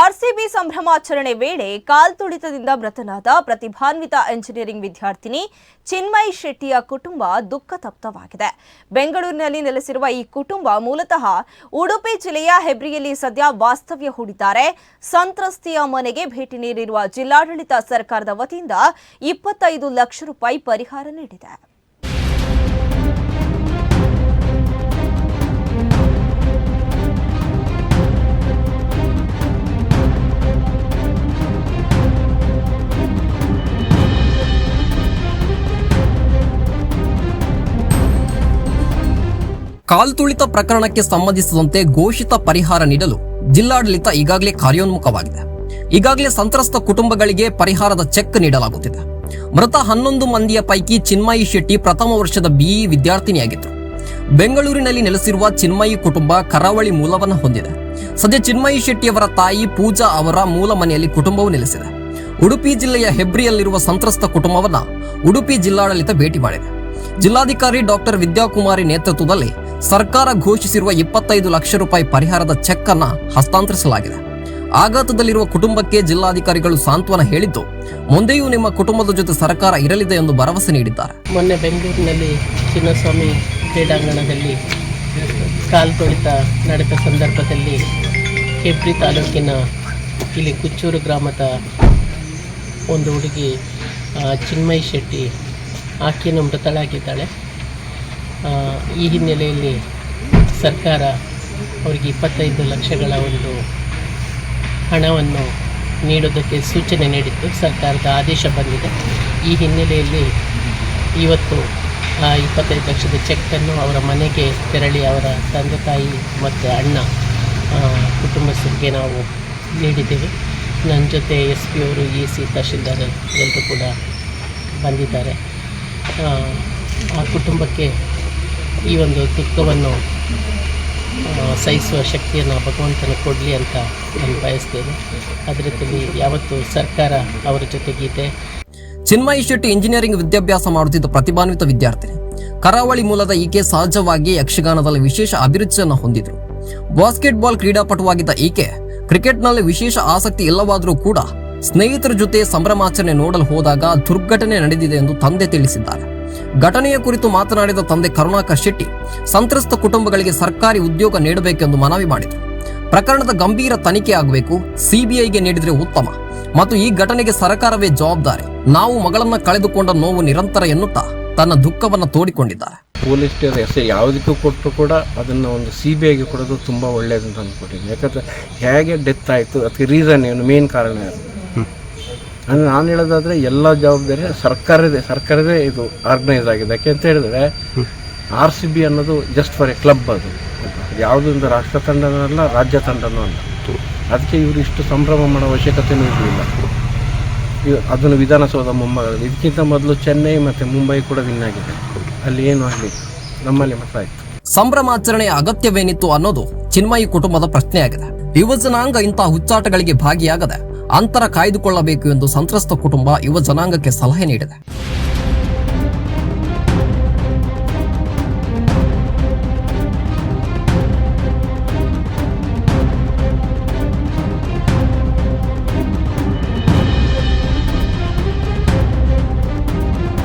RCB ಸಂಭ್ರಮಾಚರಣೆ ವೇಳೆ ಕಾಲ್ತುಳಿತದಿಂದ ಮೃತನಾದ ಪ್ರತಿಭಾನ್ವಿತ ಎಂಜಿನಿಯರಿಂಗ್ ವಿದ್ಯಾರ್ಥಿನಿ ಚಿನ್ಮಯ್ ಶೆಟ್ಟಿಯ ಕುಟುಂಬ ದುಃಖ ತಪ್ತವಾಗಿದೆ ಬೆಂಗಳೂರಿನಲ್ಲಿ ನೆಲೆಸಿರುವ ಈ ಕುಟುಂಬ ಮೂಲತಃ ಉಡುಪಿ ಜಿಲ್ಲೆಯ ಹೆಬ್ರಿಯಲ್ಲಿ ಸದ್ಯ ವಾಸ್ತವ್ಯ ಹೂಡಿದ್ದಾರೆ. ಸಂತ್ರಸ್ತೆಯ ಮನೆಗೆ ಭೇಟಿ ನೀಡಿರುವ ಜಿಲ್ಲಾಡಳಿತ ಸರ್ಕಾರದ ವತಿಯಿಂದ ಇಪ್ಪತ್ತೈದು ಲಕ್ಷ ರೂಪಾಯಿ ಪರಿಹಾರ ನೀಡಿದೆ. ಕಾಲ್ತುಳಿತ ಪ್ರಕರಣಕ್ಕೆ ಸಂಬಂಧಿಸಿದಂತೆ ಘೋಷಿತ ಪರಿಹಾರ ನೀಡಲು ಜಿಲ್ಲಾಡಳಿತ ಈಗಾಗಲೇ ಕಾರ್ಯೋನ್ಮುಖವಾಗಿದೆ. ಈಗಾಗಲೇ ಸಂತ್ರಸ್ತ ಕುಟುಂಬಗಳಿಗೆ ಪರಿಹಾರದ ಚೆಕ್ ನೀಡಲಾಗುತ್ತಿದೆ. ಮೃತ ಹನ್ನೊಂದು ಮಂದಿಯ ಪೈಕಿ ಚಿನ್ಮಯಿ ಶೆಟ್ಟಿ ಪ್ರಥಮ ವರ್ಷದ ಬಿಇ ವಿದ್ಯಾರ್ಥಿನಿಯಾಗಿದ್ದರು. ಬೆಂಗಳೂರಿನಲ್ಲಿ ನೆಲೆಸಿರುವ ಚಿನ್ಮಯಿ ಕುಟುಂಬ ಕರಾವಳಿ ಮೂಲವನ್ನು ಹೊಂದಿದೆ. ಸದ್ಯ ಚಿನ್ಮಯಿ ಶೆಟ್ಟಿಯವರ ತಾಯಿ ಪೂಜಾ ಅವರ ಮೂಲ ಮನೆಯಲ್ಲಿ ಕುಟುಂಬವು ನೆಲೆಸಿದೆ. ಉಡುಪಿ ಜಿಲ್ಲೆಯ ಹೆಬ್ರಿಯಲ್ಲಿರುವ ಸಂತ್ರಸ್ತ ಕುಟುಂಬವನ್ನ ಉಡುಪಿ ಜಿಲ್ಲಾಡಳಿತ ಭೇಟಿ ಮಾಡಿದೆ. ಜಿಲ್ಲಾಧಿಕಾರಿ ಡಾಕ್ಟರ್ ವಿದ್ಯಾಕುಮಾರಿ ನೇತೃತ್ವದಲ್ಲಿ ಸರ್ಕಾರ ಘೋಷಿಸಿರುವ ಇಪ್ಪತ್ತೈದು ಲಕ್ಷ ರೂಪಾಯಿ ಪರಿಹಾರದ ಚೆಕ್ ಅನ್ನ ಹಸ್ತಾಂತರಿಸಲಾಗಿದೆ. ಆಘಾತದಲ್ಲಿರುವ ಕುಟುಂಬಕ್ಕೆ ಜಿಲ್ಲಾಧಿಕಾರಿಗಳು ಸಾಂತ್ವನ ಹೇಳಿದ್ದು, ಮುಂದೆಯೂ ನಿಮ್ಮ ಕುಟುಂಬದ ಜೊತೆ ಸರ್ಕಾರ ಇರಲಿದೆ ಎಂದು ಭರವಸೆ ನೀಡಿದ್ದಾರೆ. ಮೊನ್ನೆ ಬೆಂಗಳೂರಿನಲ್ಲಿ ಚಿನ್ನಸ್ವಾಮಿ ಕ್ರೀಡಾಂಗಣದಲ್ಲಿ ಕಾಲ್ತೊಳಿತ ನಡೆದ ಸಂದರ್ಭದಲ್ಲಿ ಹೆಬ್ರಿ ತಾಲೂಕಿನ ಇಲ್ಲಿ ಕುಚ್ಚೂರು ಗ್ರಾಮದ ಒಂದು ಹುಡುಗಿ ಚಿನ್ಮಯ್ ಶೆಟ್ಟಿ ಆಕೆಯನ್ನು ಮೃತಳಾಗಿದ್ದಾಳೆ. ಈ ಹಿನ್ನೆಲೆಯಲ್ಲಿ ಸರ್ಕಾರ ಅವರಿಗೆ ಇಪ್ಪತ್ತೈದು ಲಕ್ಷಗಳ ಒಂದು ಹಣವನ್ನು ನೀಡೋದಕ್ಕೆ ಸೂಚನೆ ನೀಡಿತ್ತು. ಸರ್ಕಾರದ ಆದೇಶ ಬಂದಿದೆ. ಈ ಹಿನ್ನೆಲೆಯಲ್ಲಿ ಇವತ್ತು ಆ ಇಪ್ಪತ್ತೈದು ಲಕ್ಷದ ಚೆಕ್ಕನ್ನು ಅವರ ಮನೆಗೆ ತೆರಳಿ ಅವರ ತಂದೆ ತಾಯಿ ಮತ್ತು ಅಣ್ಣ ಕುಟುಂಬಸ್ಥರಿಗೆ ನಾವು ನೀಡಿದ್ದೇವೆ. ನನ್ನ ಜೊತೆ ಎಸ್ ಪಿ ಅವರು ಇ ಸಿ ತಹಶೀಲ್ದಾರ್ ಎಲ್ಲರೂ ಕೂಡ ಬಂದಿದ್ದಾರೆ. ಆ, ಕುಟುಂಬಕ್ಕೆ ಈ ಒಂದು ದುಃಖವನ್ನು ಸಹಿಸುವ ಶಕ್ತಿಯನ್ನು ಭಗವಂತನ ಕೊಡಲಿ ಅಂತ ನಾನು ಬಯಸ್ತೇನೆ. ಅದೇ ರೀತಿಯಲ್ಲಿ ಯಾವತ್ತು ಸರ್ಕಾರ ಅವರ ಜೊತೆಗಿದೆ ಚಿನ್ಮಯಿ ಶೆಟ್ಟಿ ಇಂಜಿನಿಯರಿಂಗ್ ವಿದ್ಯಾಭ್ಯಾಸ ಮಾಡುತ್ತಿದ್ದ ಪ್ರತಿಭಾನ್ವಿತ ವಿದ್ಯಾರ್ಥಿನಿ ಕರಾವಳಿ ಮೂಲದ ಈಕೆ ಸಹಜವಾಗಿ ಯಕ್ಷಗಾನದಲ್ಲಿ ವಿಶೇಷ ಅಭಿರುಚಿಯನ್ನು ಹೊಂದಿದ್ರು. ಬಾಸ್ಕೆಟ್ಬಾಲ್ ಕ್ರೀಡಾಪಟುವಾಗಿದ್ದ ಈಕೆ ಕ್ರಿಕೆಟ್ನಲ್ಲಿ ವಿಶೇಷ ಆಸಕ್ತಿ ಇಲ್ಲವಾದರೂ ಕೂಡ ಸ್ನೇಹಿತರ ಜೊತೆ ಸಂಭ್ರಮಾಚರಣೆ ನೋಡಲು ಹೋದಾಗ ದುರ್ಘಟನೆ ನಡೆದಿದೆ ಎಂದು ತಂದೆ ತಿಳಿಸಿದ್ದಾರೆ. ಘಟನೆಯ ಕುರಿತು ಮಾತನಾಡಿದ ತಂದೆ ಕರುಣಾಕರ್ ಶೆಟ್ಟಿ, ಸಂತ್ರಸ್ತ ಕುಟುಂಬಗಳಿಗೆ ಸರ್ಕಾರಿ ಉದ್ಯೋಗ ನೀಡಬೇಕೆಂದು ಮನವಿ ಮಾಡಿದರು. ಪ್ರಕರಣದ ಗಂಭೀರ ತನಿಖೆ ಆಗಬೇಕು, ಸಿಬಿಐಗೆ ನೀಡಿದರೆ ಉತ್ತಮ. ಮತ್ತು ಈ ಘಟನೆಗೆ ಸರ್ಕಾರವೇ ಜವಾಬ್ದಾರಿ. ನಾವು ಮಗಳನ್ನ ಕಳೆದುಕೊಂಡ ನೋವು ನಿರಂತರ ಎನ್ನುತ್ತಾ ತನ್ನ ದುಃಖವನ್ನು ತೋಡಿಕೊಂಡಿದ್ದಾರೆ. ಪೊಲೀಸ್ ಸ್ಟೇಷನ್ ಐ ಯಾವುದಕ್ಕೂ ಕೊಟ್ಟರು ಕೂಡ ಅದನ್ನು ಒಂದು ಸಿ ಬಿ ಐಗೆ ಕೊಡೋದು ತುಂಬ ಒಳ್ಳೆಯದು ಅಂತ ಅಂದ್ಕೊಟ್ಟಿದ್ದೀನಿ. ಯಾಕಂದರೆ ಹೇಗೆ ಡೆತ್ ಆಯಿತು, ಅದಕ್ಕೆ ರೀಸನ್ ಏನು ಮೇನ್ ಕಾರಣ ಏನು? ಅಂದರೆ ನಾನು ಹೇಳೋದಾದರೆ ಎಲ್ಲ ಜವಾಬ್ದಾರಿ ಸರ್ಕಾರದೇ ಸರ್ಕಾರದೇ ಇದು ಆರ್ಗನೈಸ್ ಆಗಿದೆ. ಯಾಕೆ ಅಂತ ಹೇಳಿದ್ರೆ ಆರ್ ಸಿ ಬಿ ಅನ್ನೋದು ಜಸ್ಟ್ ಫಾರ್ ಎ ಕ್ಲಬ್ ಅದು. ಯಾವುದೊಂದು ರಾಷ್ಟ್ರ ತಂಡನೂ ಅಲ್ಲ, ರಾಜ್ಯ ತಂಡನೂ ಅಲ್ಲ. ಅದಕ್ಕೆ ಇವರು ಇಷ್ಟು ಸಂಭ್ರಮ ಮಾಡೋ ಅವಶ್ಯಕತೆಯೂ ಇರಲಿಲ್ಲ. ಇವ ಅದನ್ನು ವಿಧಾನಸೌಧ ಮುಂಭಾಗದಲ್ಲಿ ಇದಕ್ಕಿಂತ ಮೊದಲು ಚೆನ್ನೈ ಮತ್ತು ಮುಂಬೈ ಕೂಡ ವಿನ್ ಆಗಿದೆ. ಅಲ್ಲಿ ಏನು ಆಗಲಿ, ನಮ್ಮಲ್ಲಿ ಮಾತ್ರ ಆಯಿತು. ಸಂಭ್ರಮಾಚರಣೆಯ ಅಗತ್ಯವೇನಿತ್ತು ಅನ್ನೋದು ಚಿನ್ಮಯಿ ಕುಟುಂಬದ ಪ್ರಶ್ನೆಯಾಗಿದೆ. ಯುವ ಜನಾಂಗ ಇಂತಹ ಹುಚ್ಚಾಟಗಳಿಗೆ ಭಾಗಿಯಾಗದೆ ಅಂತರ ಕಾಯ್ದುಕೊಳ್ಳಬೇಕು ಎಂದು ಸಂತ್ರಸ್ತ ಕುಟುಂಬ ಯುವ ಜನಾಂಗಕ್ಕೆ ಸಲಹೆ ನೀಡಿದೆ.